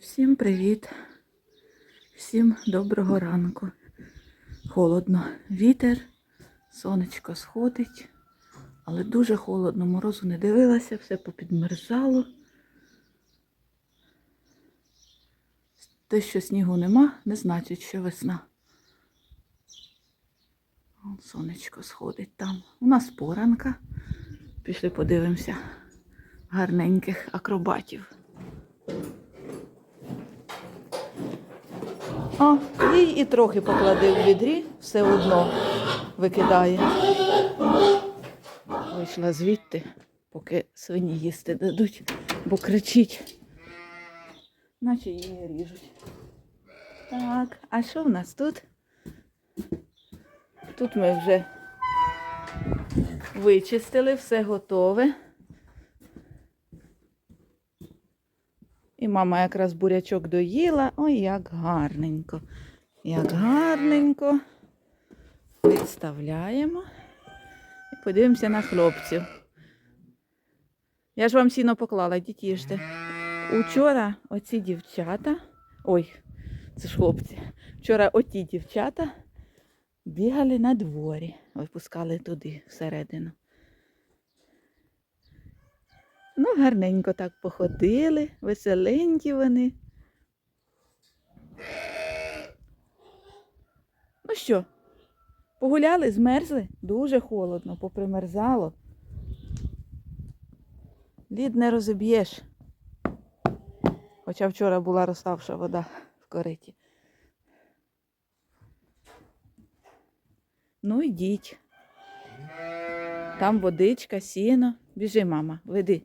Всім привіт! Всім доброго ранку. Холодно. Вітер, сонечко сходить, але дуже холодно. Морозу не дивилася, все попідмерзало. Те, що снігу нема, не значить, що весна. Сонечко сходить там. У нас поранка. Пішли подивимося гарненьких акробатів. О, їй і трохи поклади в відрі, все одно викидає. Вийшла звідти, поки свині їсти дадуть, бо кричить, наче її ріжуть. Так, а що в нас тут? Тут ми вже вичистили, все готове. І мама якраз бурячок доїла. Ой, як гарненько. Як гарненько. Відставляємо. І подивимося на хлопців. Я ж вам сіно поклала, йдіть їжте. Учора оці дівчата. Ой, це ж хлопці. Вчора оті дівчата бігали на дворі, випускали туди всередину. Ну, гарненько так походили, веселенькі вони. Ну що, погуляли, змерзли? Дуже холодно, попримерзало. Лід не розіб'єш. Хоча вчора була розставша вода в кориті. Ну, йдіть. Там водичка, сіно. Біжи, мама, веди.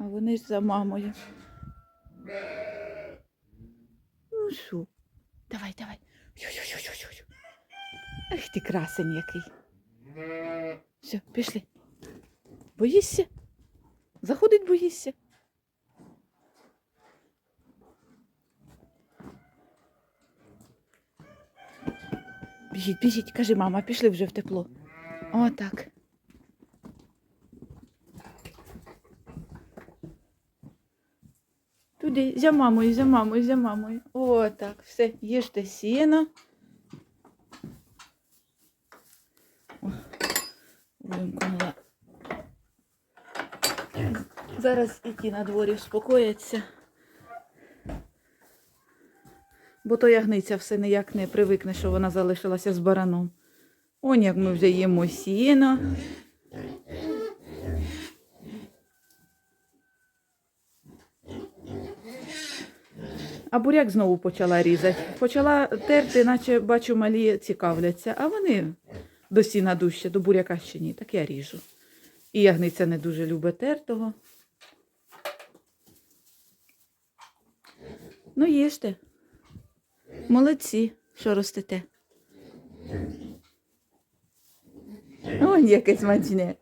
А вони ж за мамою. Ну що? Давай, давай. Ах ти красень який. Все, пішли. Боїшся? Заходить, боїшся. Біжіть, біжіть, кажи, мама, пішли вже в тепло. Отак. Туди, за мамою, за мамою, за мамою. О, так, все, їжте сіно. Вимкнула. Зараз і ті на дворі успокояться. Бо то ягниця все ніяк не привикне, що вона залишилася з бараном. Он як ми вже їмо сіно. А буряк знову почала різати. Почала терти, наче бачу, малі цікавляться, а вони до сіна дужче, до буряка ще ні. Так я ріжу. І ягниця не дуже любить тертого. Ну, їжте. Молодці, що ростете. Ой, яке смачне.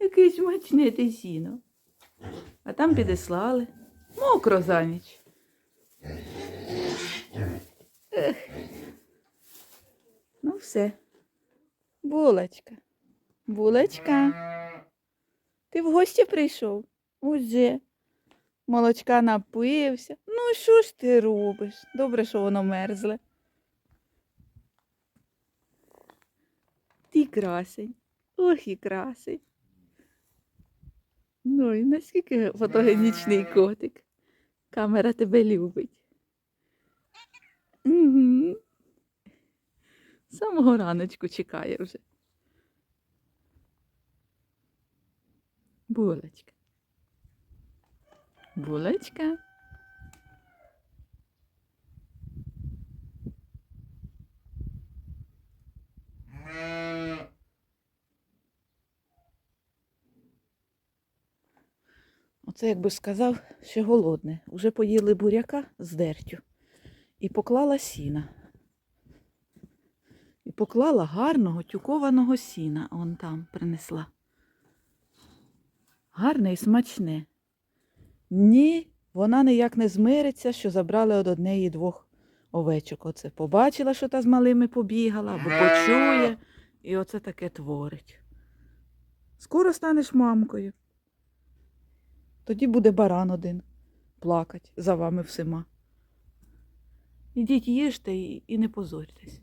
Яке смачне те сіно. А там підіслали. Мокро за ніч. Ех. Ну все. Булочка. Булочка. Ти в гості прийшов? Уже. Молочка напився. Ну, що ж ти робиш? Добре, що воно мерзле. Ти красень. Ох і красень. Ну і наскільки фотогенічний котик. Камера тебе любить. Угу. Самого раночку чекає вже. Булочка. Булочка. Оце, як би сказав, ще голодне. Уже поїли буряка з дертю і поклала сіна. І поклала гарного тюкованого сіна, он там принесла. Гарне і смачне. Ні, вона ніяк не змириться, що забрали од однеї двох овечок. Оце побачила, що та з малими побігала, або почує, і оце таке творить. Скоро станеш мамкою. Тоді буде баран один. плакати за вами всіма. Ідіть їжте і, і не позорьтесь.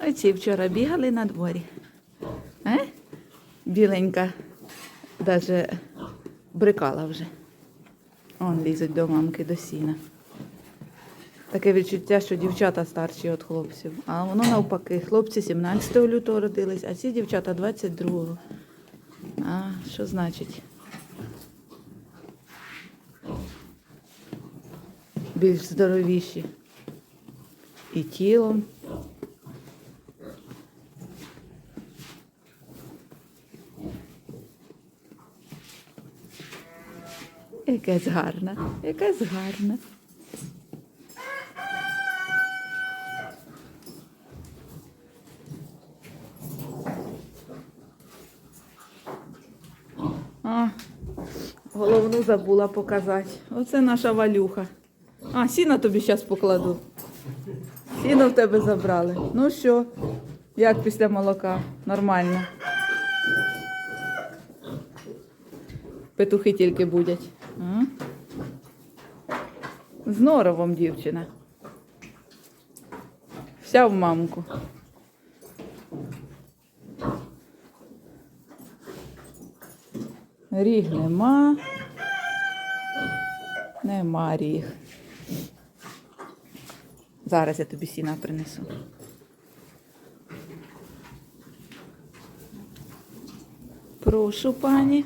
Оці вчора бігали на дворі. Е? Біленька даже брикала вже. Он лізуть до мамки до сіна. Таке відчуття, що дівчата старші від хлопців. А воно навпаки. Хлопці 17 лютого родились, а ці дівчата 22-го. А що значить? Більш здоровіші. І тілом. Якась гарна, якась гарна. Головну забула показати. Оце наша валюха. А, сіна тобі зараз покладу. Сіно в тебе забрали. Ну що, як після молока? Нормально. Петухи тільки будять. А? З норовом дівчина. Вся в мамку. Ріг нема. Нема ріг. Зараз я тобі сіна принесу. Прошу, пані.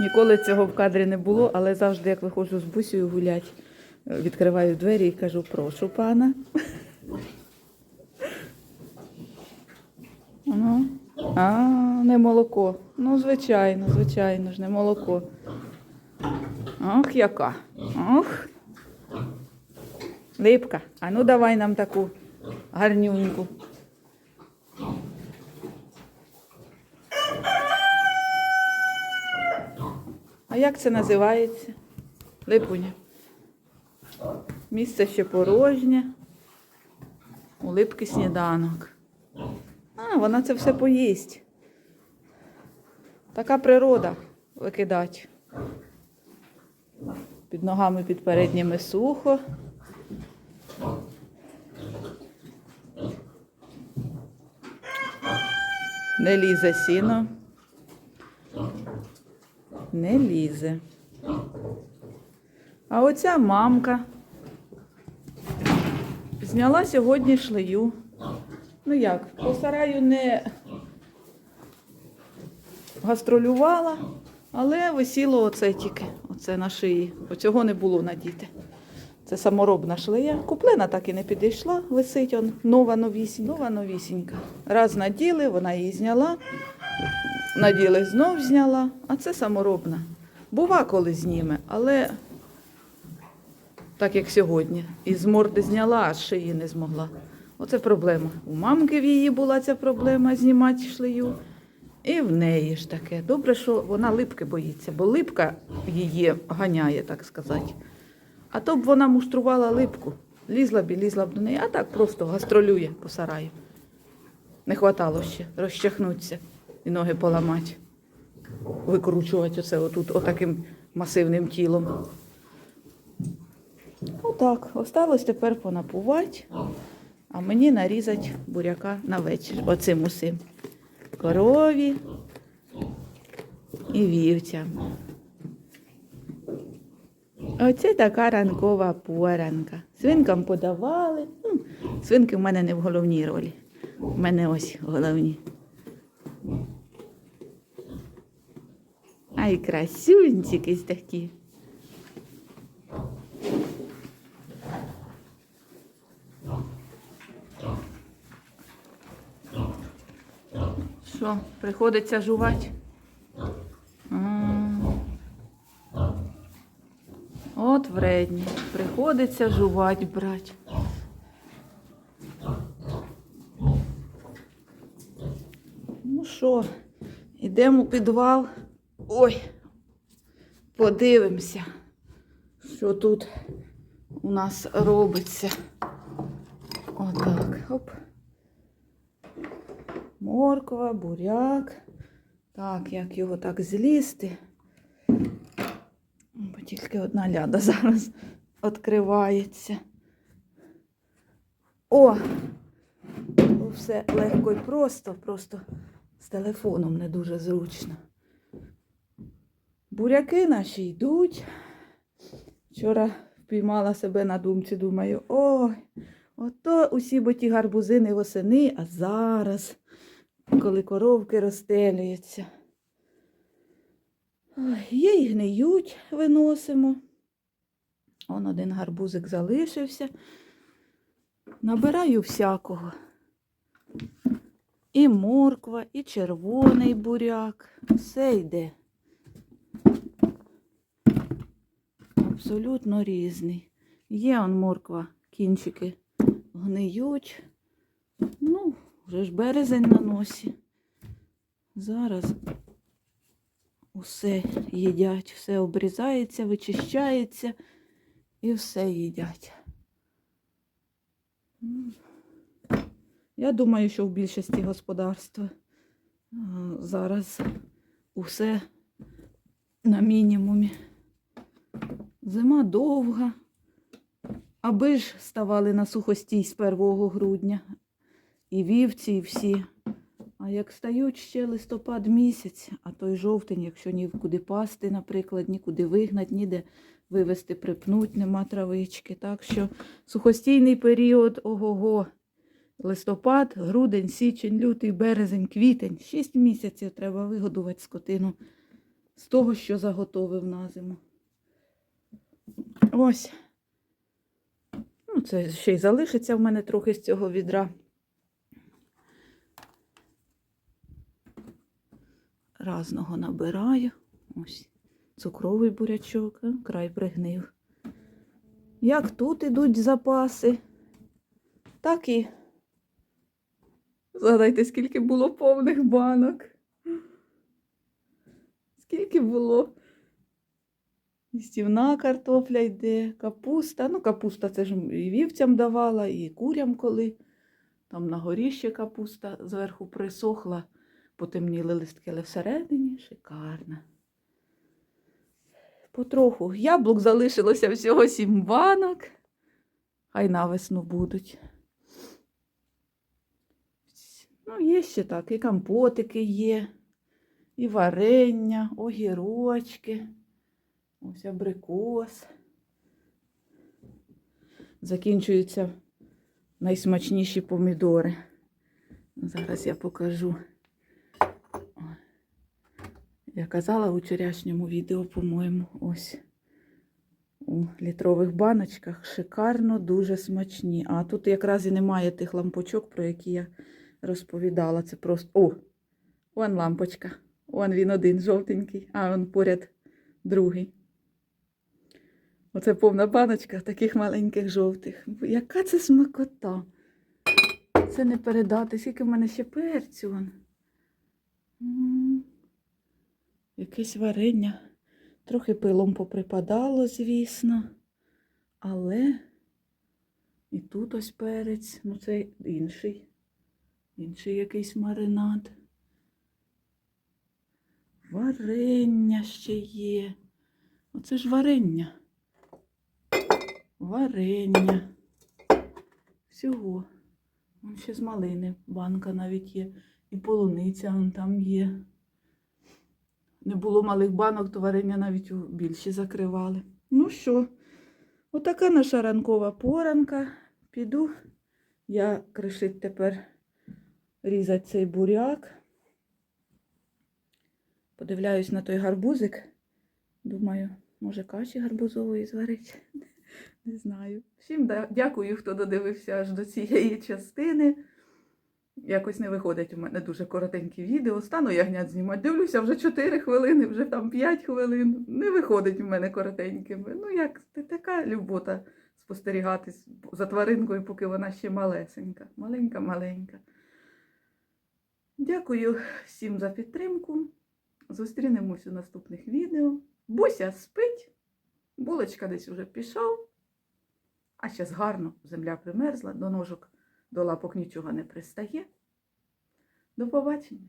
Ніколи цього в кадрі не було, але завжди, як виходжу з бусею гулять, відкриваю двері і кажу, прошу пана. Ну, а, не молоко. Ну, звичайно, звичайно ж, не молоко. Ох, яка. Ох. Липка. А ну давай нам таку гарнюньку. А як це називається? Липуня. Місце ще порожнє. У липки сніданок. Вона це все поїсть. Така природа викидать. Під ногами під передніми сухо. Не лізе сіно. Не лізе. А оця мамка зняла сьогодні шлею. Ну як, по сараю не гастролювала, але висіло оце тільки, оце на шиї. Оцього не було надіти. Це саморобна шлея. Куплена так і не підійшла, висить он, нова новісінька. Нова новісінька. Раз наділи, вона її зняла, наділи знов зняла, а це саморобна. Бува, коли зніме, але так як сьогодні. І з морди зняла, а шиї не змогла. Оце проблема. У мамки в її була ця проблема знімати шлею. І в неї ж таке. Добре, що вона липки боїться, бо липка її ганяє, так сказати. А то б вона муштрувала липку, лізла б і лізла б до неї, а так просто гастролює по сараю. Не хватало ще розчахнутися і ноги поламати, викручувати оце отут отаким масивним тілом. Отак, осталось тепер понапувати, а мені нарізати буряка на вечір. Оцим усім. Корові і вівцям. Оце така ранкова поранка. Свинкам подавали. Свинки в мене не в головній ролі. У мене ось головні. Ай, красюнчики такі. Що, приходиться жувати? От вредні. Приходиться жувати, брать. Ну що, йдемо у підвал. Ой, подивимося, що тут у нас робиться. Отак. Оп. Морква, буряк. Так, як його так злізти. Бо тільки одна ляда зараз відкривається. О! Все легко і просто, просто з телефоном не дуже зручно. Буряки наші йдуть. Вчора впіймала себе на думці, думаю, ой, ото усі бо ті гарбузини восени, а зараз, коли коровки розстелюються. Є і гниють, виносимо. Он один гарбузик залишився. Набираю всякого. І морква, і червоний буряк. Все йде. Абсолютно різний. Є он морква, кінчики гниють. Ну, вже ж березень на носі. Зараз усе їдять, все обрізається, вичищається і все їдять. Я думаю, що в більшості господарства зараз усе на мінімумі. Зима довга, аби ж ставали на сухостій з 1 грудня. І вівці, і всі. А як стають ще листопад місяць, а той жовтень, якщо нікуди пасти, наприклад, нікуди вигнати, ніде вивезти, припнуть, нема травички. Так що сухостійний період ого-го. Листопад, грудень, січень, лютий, березень, квітень. Шість місяців треба вигодувати скотину з того, що заготовив на зиму. Ось. Ну, це ще й залишиться в мене трохи з цього відра. Разного набираю. Ось цукровий бурячок, край пригнив. Як тут ідуть запаси, так і. Згадайте, скільки було повних банок. Скільки було? Стівна картопля йде, капуста. Ну, капуста це ж і вівцям давала, і курям коли. Там на горі ще капуста зверху присохла, потемніли листки, але всередині шикарна. Потроху яблук залишилося всього сім банок. Хай навесну будуть. Ну, є ще так, і компотики є, і варення, огірочки. Ось абрикос. Закінчуються найсмачніші помідори. Зараз я покажу. Я казала у вчорашньому відео, по-моєму, ось у літрових баночках. Шикарно, дуже смачні. А тут якраз і немає тих лампочок, про які я розповідала. Це просто. О! Вон лампочка. Вон він один жовтенький, а он поряд другий. Оце повна баночка таких маленьких жовтих. Яка це смакота? Це не передати, скільки в мене ще перцю. Якесь варення. Трохи пилом поприпадало, звісно. Але і тут ось перець, ну це інший. Інший якийсь маринад. Варення ще є. Оце ж варення. Варення. Всього. Вон ще з малини банка навіть є. І полуниця вон там є. Не було малих банок, то навіть у більші закривали. Ну що, отака наша ранкова поранка. Піду. Я кришить тепер різати цей буряк. Подивляюсь на той гарбузик. Думаю, може каші гарбузової зварить. Не знаю. Всім дякую, хто додивився аж до цієї частини. Якось не виходить у мене дуже коротенькі відео. Стану ягнят знімати. Дивлюся вже 4 хвилини, вже там 5 хвилин. Не виходить у мене коротенькими. Ну, як така любота спостерігати за тваринкою, поки вона ще малесенька. Маленька-маленька. Дякую всім за підтримку. Зустрінемось у наступних відео. Буся спить. Булочка десь уже пішов. А зараз гарно земля примерзла, до ножок, до лапок нічого не пристає. До побачення.